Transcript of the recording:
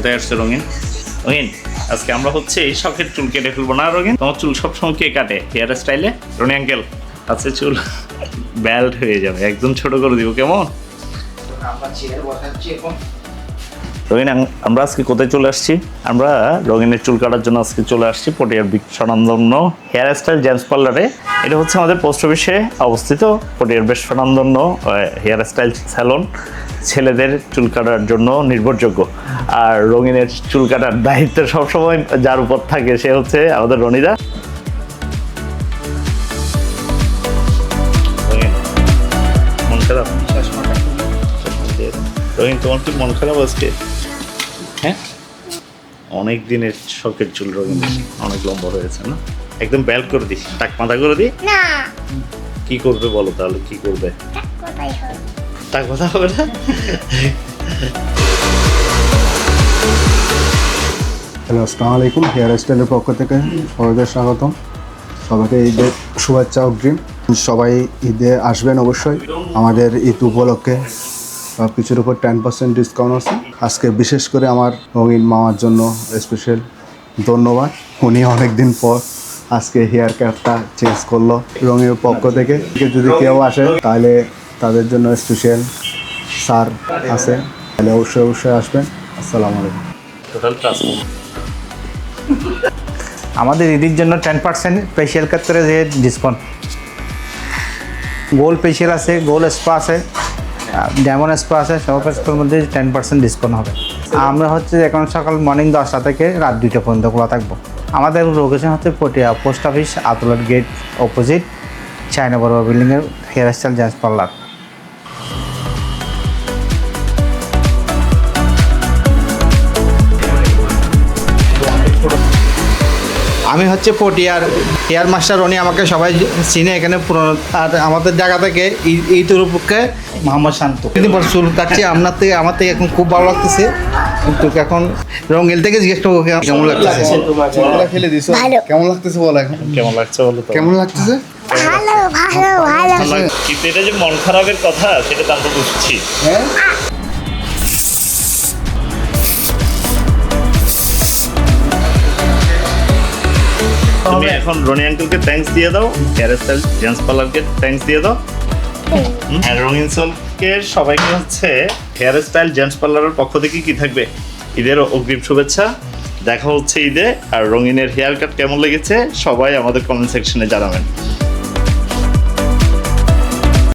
কোথায় আসছে রঙিন? রঙিন, আজকে আমরা হচ্ছে এই শখের চুল কেটে ফেলব। না রঙিন? তোমার চুল সবসময় কে কাটে? হেয়ার স্টাইলে? রনি আঙ্কেল, আছে চুল ব্যাল্ট হয়ে যাবে, একদম ছোট করে দিব, কেমন? রঙিন আমরা আজকে কোথায় চলে আসছি? আমরা রঙিনের চুল কাটার জন্য আজকে চলে আসছি পটিয়ার বিশ্বনন্দন্য হেয়ার স্টাইল জেন্টস পার্লারে এটা হচ্ছে আমাদের পোস্ট অফিসে অবস্থিত পটিয়ার বেশ স্বনামধন্য হেয়ার স্টাইল স্যালন ছেলেদের চুল কাটার জন্য নির্ভরযোগ্য। আর রঙিনের চুল কাটার দায়িত্ব সবসময় যার উপর থাকে, সে হচ্ছে আমাদের রনিদা। মন রঙিন তোমার কি মন খারাপ আজকে? হ্যাঁ। অনেক দিনের শখের চুল রঙিন অনেক লম্বা হয়েছে না? একদম বেল্ট করে দিস টাক মাথা করে দি। না। কি করবে বলো তাহলে কি করবে? টাক মাথা হবে না? হ্যালো আসসালামু আলাইকুম হেয়ার স্টাইলের পক্ষ থেকে সবাইকে স্বাগতম। সবাইকে ঈদের শুভেচ্ছা অগ্রিম। সবাই ঈদে আসবেন অবশ্যই। আমাদের ঈদ উপলক্ষে সব কিছুর উপর টেন পার্সেন্ট ডিসকাউন্ট আছে। আজকে বিশেষ করে আমার রঙিন মামার জন্য স্পেশাল ধন্যবাদ। উনি অনেকদিন পর আজকে হেয়ার ক্যাপটা চেঞ্জ করল রঙের পক্ষ থেকে। যদি কেউ আসে তাহলে তাদের জন্য স্পেশাল সার আছে। তাহলে অবশ্যই অবশ্যই আসবেন। আসসালামু আলাইকুম। টোটাল আমাদের ঈদের জন্য টেন পার্সেন্ট ফেশিয়াল ক্ষেত্রে যে ডিসকাউন্ট গোল ফেশিয়াল আছে গোল স্পা আছে। ডায়মন্ড স্পো আছে, সব স্পোর মধ্যে টেন পার্সেন্ট ডিসকাউন্ট হবে। আমরা হচ্ছে এখন সকাল মর্নিং দশটা থেকে রাত দুইটা পর্যন্ত খোলা থাকব। আমাদের লোকেশন হচ্ছে পটিয়া পোস্ট অফিস আতলার গেট অপোজিট চায়না বড় বিল্ডিংয়ের হেয়ার স্টাইল জেন্টস পার্লার আমি হচ্ছে পটিয়ার এয়ার মাস্টার রনি আমাকে সবাই চিনে এখানে পুরনো আর আমাদের জায়গা থেকে এই- এই পক্ষে মোহাম্মদ শান্ত। বড় চুল কাটছি আপনার থেকে আমার থেকে এখন খুব ভালো লাগতেছে। কিন্তু এখন রঙেল থেকে জিজ্ঞেস করব কেমন লাগতেছে? দিছো। কেমন লাগতেছে বলো এখন? কেমন লাগছে বলো কেমন লাগতেছে? ভালো ভালো ভালো। কিন্তু এটা যে মন খারাপের কথা সেটা তো আমরা বুঝছি। হ্যাঁ? তুমি এখন রনি আঙ্কেলকে থ্যাঙ্কস দিয়ে দাও হেয়ার স্টাইল জেন্টস পার্লারকে থ্যাঙ্কস দিয়ে দাও। আর রঙিন সোলকে সবাইকে হচ্ছে হেয়ার স্টাইল জেন্টস পার্লারের পক্ষ থেকে কি থাকবে? ঈদের অগ্রিম শুভেচ্ছা। দেখা হচ্ছে ঈদে। আর রঙিনের হেয়ার কাট কেমন লেগেছে? সবাই আমাদের কমেন্ট সেকশনে জানাবেন।